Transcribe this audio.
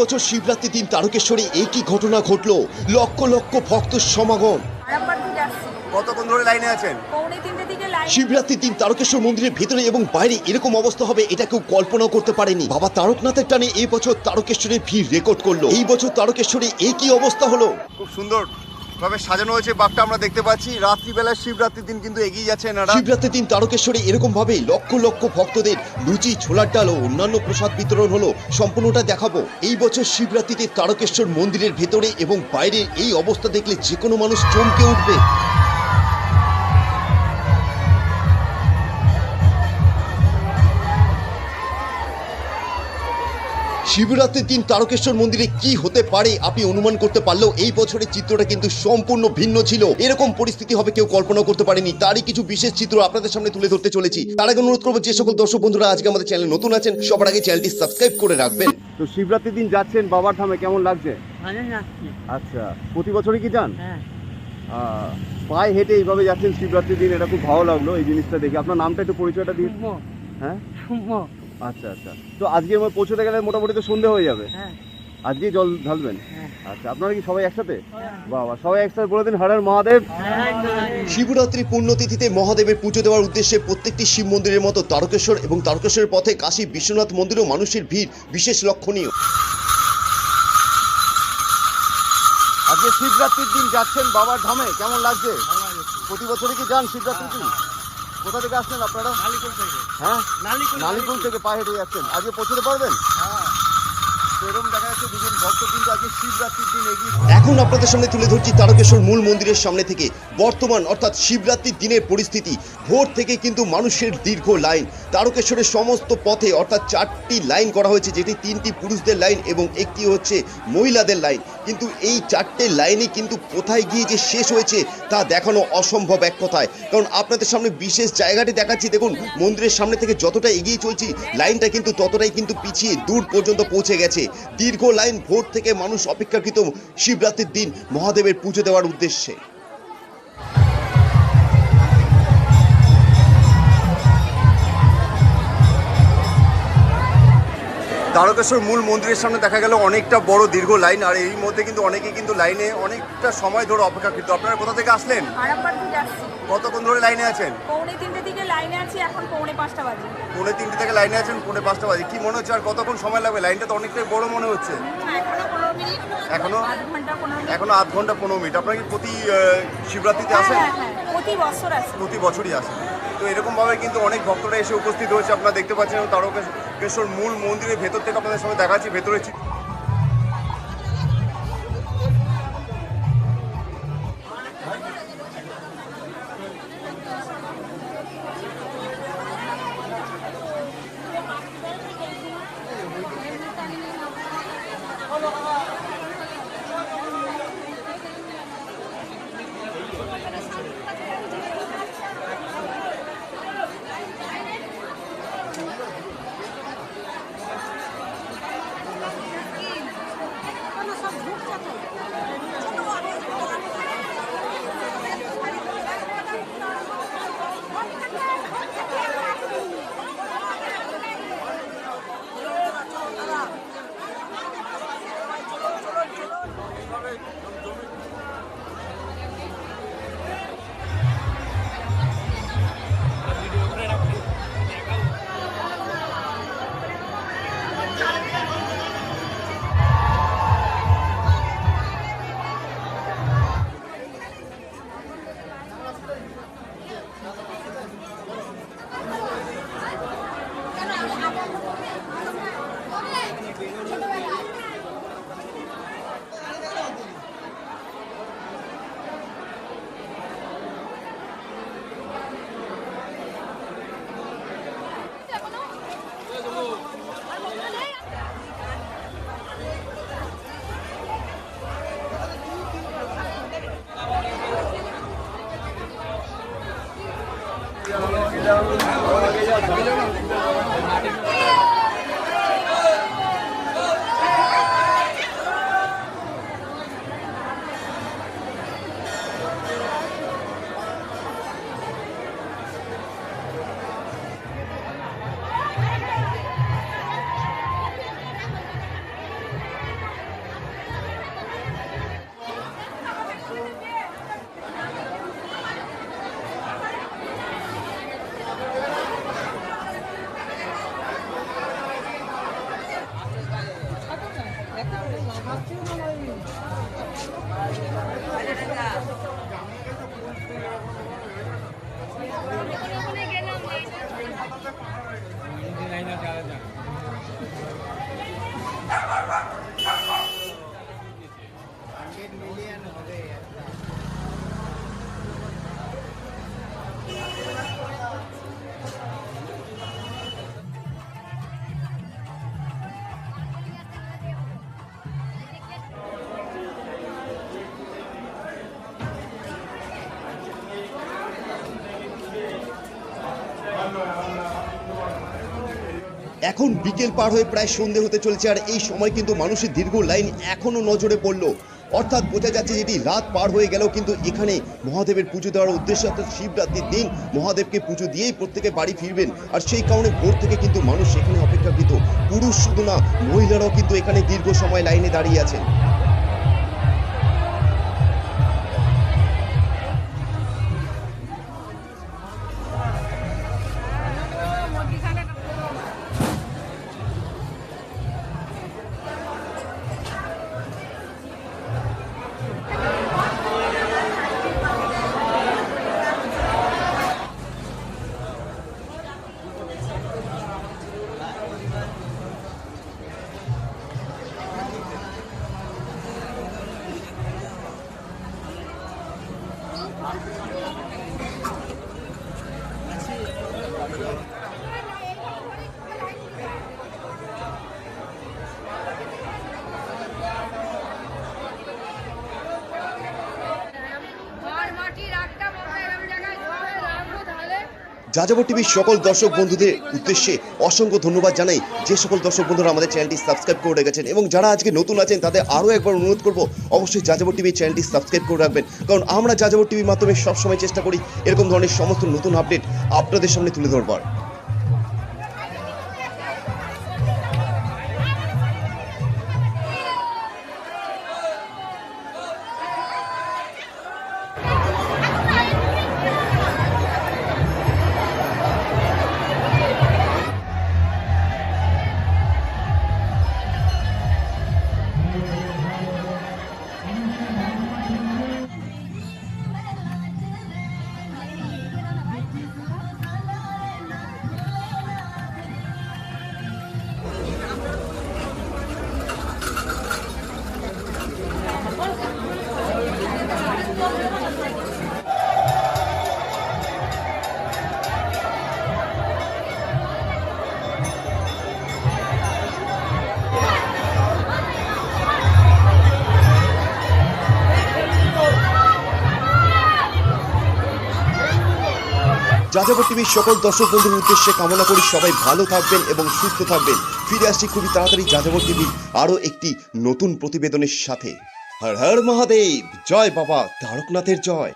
বছর শিবরাত্রি দিন তারকেশ্বরে একই ঘটনা ঘটল। লক্ষ লক্ষ ভক্ত সমাগম। আরামবাগ কতক্ষণ ধরে লাইনে আছেন? পৌনে তিনটে থেকে লাইন। শিবরাত্রির দিন তারকেশ্বর মন্দিরের ভেতরে এবং বাইরে এরকম অবস্থা হবে এটা কেউ কল্পনাও করতে পারেনি। বাবা তারকনাথের টানে এই বছর তারকেশ্বরের ভিড় রেকর্ড করল। এই বছর তারকেশ্বরে একই অবস্থা হলো। খুব সুন্দর। ভাবে সাজানো হয়েছে বাঘটা আমরা দেখতে পাচ্ছি। রাত্রিবেলা শিবরাত্রির দিন কিন্তু এগিয়ে যাচ্ছে এনারা। শিবরাত্রির দিন তারকেশ্বরে এরকম ভাবে লক্ষ লক্ষ ভক্তদের লুচি, ছোলার ডাল ও অন্যান্য প্রসাদ বিতরণ হলো। সম্পূর্ণটা দেখাবো। এই বছর শিবরাত্রিতে তারকেশ্বর মন্দিরের ভেতরে এবং বাইরে এই অবস্থা দেখলে যে কোনো মানুষ চমকে উঠবে। শিবরাত্রির দিন তারকেশ্বর মন্দিরে কি হতে পারে আপনি অনুমান করতে পারলেও এই বছরের চিত্রটা কিন্তু সম্পূর্ণ ভিন্ন ছিল। এরকম পরিস্থিতি হবে কেউ কল্পনা করতে পারেনি। তারই কিছু বিশেষ চিত্র আপনাদের সামনে তুলে ধরতে চলেছি। তার আগে অনুরোধ করব যে সকল দর্শক বন্ধুরা আজকে আমাদের চ্যানেল নতুন আছেন সবার আগে চ্যানেলটি সাবস্ক্রাইব করে রাখবেন। তো শিবরাত্রির দিন যাচ্ছেন বাবার ধামে কেমন লাগছে? আচ্ছা প্রতি বছরই কি যান? হ্যাঁ। পায়ে হেঁটে এইভাবে যাচ্ছেন শিবরাত্রির দিন এটা খুব ভালো লাগল এই জিনিসটা দেখে। আপনার নামটা একটু পরিচয়টা দিন। হ্যাঁ? আচ্ছা আচ্ছা। তো আজকে আমার পৌঁছতে গেলে মোটামুটি তো সন্ধে হয়ে যাবে? আজকে জল ঢালবেন? হ্যাঁ। আচ্ছা আপনারা কি সবাই একসাথে? বাবা সবাই একসাথে বলে দিন হরের মহাদেব। হ্যাঁ। শিবরাত্রি পুণ্যতিথিতে মহাদেবের পুজো দেওয়ার উদ্দেশ্যে প্রত্যেকটি শিব মন্দিরের মতো তারকেশ্বর এবং তারকেশ্বরের পথে কাশী বিশ্বনাথ মন্দিরেও মানুষের ভিড় বিশেষ লক্ষণীয়। আজকে শিবরাত্রির দিন যাচ্ছেন বাবার ধামে কেমন লাগছে। প্রতি বছরই কি যান শিবরাত্রির দিন? কোথা থেকে আসছেন আপনারা? নালিকুল থেকে। হ্যাঁ? নালিকুল থেকে। পায়ে হেঁটে যাচ্ছেন। আজকে পৌঁছতে পারবেন? দিন এখন আপনাদের সামনে তুলে ধরছি তারকেশ্বর মূল মন্দিরের সামনে থেকে। বর্তমান অর্থাৎ শিবরাত্রির দিনের পরিস্থিতি। ভোর থেকে কিন্তু মানুষের দীর্ঘ লাইন। তারকেশ্বরের সমস্ত পথে অর্থাৎ চারটি লাইন করা হয়েছে যেটি তিনটি পুরুষদের লাইন এবং একটি হচ্ছে মহিলাদের লাইন। কিন্তু এই চারটে লাইনে কিন্তু কোথায় গিয়ে যে শেষ হয়েছে তা দেখানো অসম্ভব এক কথায়। কারণ আপনাদের সামনে বিশেষ জায়গাটি দেখাচ্ছি। দেখুন, মন্দিরের সামনে থেকে যতটা এগিয়ে চলছি, লাইনটা কিন্তু ততটাই কিন্তু পিছিয়ে দূর পর্যন্ত পৌঁছে গেছে। দীর্ঘ লাইন ভোর থেকে মানুষ অপেক্ষাকৃত শিবরাত্রির দিন মহাদেবের পুজো দেওয়ার উদ্দেশ্যে। তারকেশ্বর মূল মন্দিরের সামনে দেখা গেল অনেকটা বড় দীর্ঘ লাইন আর এই মধ্যে কিন্তু অনেকে কিন্তু লাইনে অনেকটা সময় ধরে অপেক্ষাকৃত। আপনারা কোথা থেকে আসলেন? কতক্ষণ ধরে লাইনে আছেন? পৌনে তিনটে থেকে লাইনে আছি এখন পৌনে পাঁচটা বাজে। পৌনে তিনটে থেকে লাইনে আছেন পৌনে পাঁচটা বাজে। কি মনে হচ্ছে আর কতক্ষণ সময় লাগবে? লাইনটা তো অনেকটাই বড় মনে হচ্ছে। এখনও এখনও? আধ ঘণ্টা পনেরো মিনিট। আপনারা কি প্রতি শিবরাত্রিতে হ্যাঁ আসেন? হ্যাঁ হ্যাঁ প্রতি বছর আসি। প্রতি বছরই আসেন। তো এরকমভাবে কিন্তু অনেক ভক্তরা এসে উপস্থিত হয়েছে। আপনারা দেখতে পাচ্ছেন এবং তারকেশ্বর মূল মন্দিরের ভেতর থেকে আপনাদের সঙ্গে দেখাচ্ছি, ভেতরে 안녕. এখন বিকেল পার হয়ে প্রায় সন্ধে হতে চলেছে, আর এই সময় কিন্তু মানুষের দীর্ঘ লাইন এখনও নজরে পড়ল। অর্থাৎ বোঝা যাচ্ছে যেটি রাত পার হয়ে গেলেও কিন্তু এখানে মহাদেবের পুজো দেওয়ার উদ্দেশ্যে, অর্থাৎ শিবরাত্রির দিন মহাদেবকে পুজো দিয়েই প্রত্যেকে বাড়ি ফিরবেন। আর সেই কারণে ভোর থেকে কিন্তু মানুষ এখানে অপেক্ষাকৃত। পুরুষ শুধু না, মহিলারাও কিন্তু এখানে দীর্ঘ সময় লাইনে দাঁড়িয়ে আছেন। যাযাবর টিভির সকল দর্শক বন্ধুদের উদ্দেশ্যে অসংখ্য ধন্যবাদ জানাই। যে সকল দর্শক বন্ধুরা আমাদের চ্যানেলটি সাবস্ক্রাইব করে রেখেছেন এবং যারা আজকে নতুন আছেন, তাদের আরও একবার অনুরোধ করব, অবশ্যই যাযাবর টিভির চ্যানেলটি সাবস্ক্রাইব করে রাখবেন। কারণ আমরা যাযাবর টিভির মাধ্যমে সবসময় চেষ্টা করি এরকম ধরনের সমস্ত নতুন আপডেট আপনাদের সামনে তুলে ধরবার। যাযাবর টিভির সকল দর্শক বন্ধুর উদ্দেশ্যে কামনা করি সবাই ভালো থাকবেন এবং সুস্থ থাকবেন। ফিরে আসছি খুবই তাড়াতাড়ি যাযাবর টিভির আরও একটি নতুন প্রতিবেদনের সাথে। হর হর মহাদেব, জয় বাবা, তারকনাথের জয়।